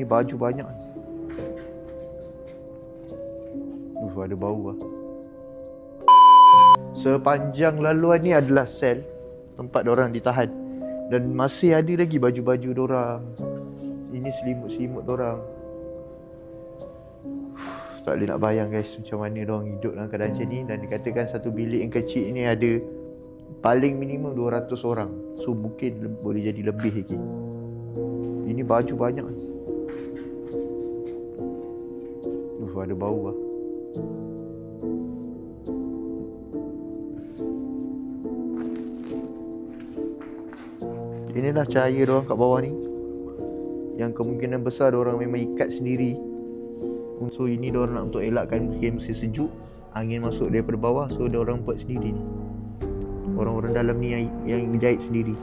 Ini baju banyak. Uf, ada bau lah. Sepanjang laluan ni adalah sel tempat orang ditahan. Dan masih ada lagi baju-baju orang. Ini selimut-selimut orang. Tak boleh nak bayang guys macam mana orang hidup dalam keadaan macam ni dan dikatakan satu bilik yang kecil ni ada paling minimum 200 orang. So mungkin le- boleh jadi lebih lagi. Ini baju banyak. Ada bau lah. Inilah cahaya orang kat bawah ni. Yang kemungkinan besar orang memang ikat sendiri. So ini orang nak untuk elakkan musim musim sejuk, angin masuk daripada bawah so orang buat sendiri ni. Orang-orang dalam ni yang, yang menjahit sendiri.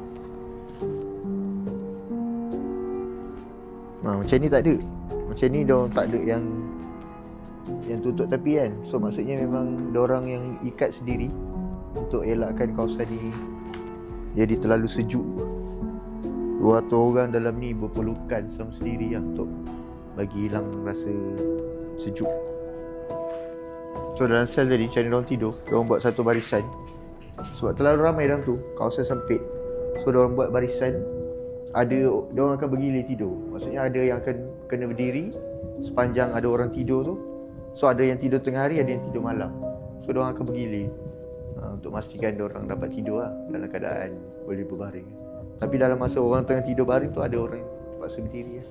Ha, macam ni tak ada. Macam ni orang tak ada yang yang tutup tepi kan. So maksudnya memang orang yang ikat sendiri untuk elakkan kawasan ni jadi terlalu sejuk. 200 orang dalam ni berpelukan sama sendiri lah untuk bagi hilang rasa sejuk. So dalam sel tadi macam mana tidur, diorang buat satu barisan. Sebab terlalu ramai dalam tu, kawasan sempit. So diorang buat barisan, ada diorang akan bergilir tidur. Maksudnya ada yang akan kena berdiri sepanjang ada orang tidur tu. So ada yang tidur tengah hari, ada yang tidur malam. So diorang akan bergilir ha, untuk memastikan diorang dapat tidur lah dalam keadaan boleh berbaring. Tapi dalam masa orang tengah tidur baring tu ada orang terpaksa berdiri lah.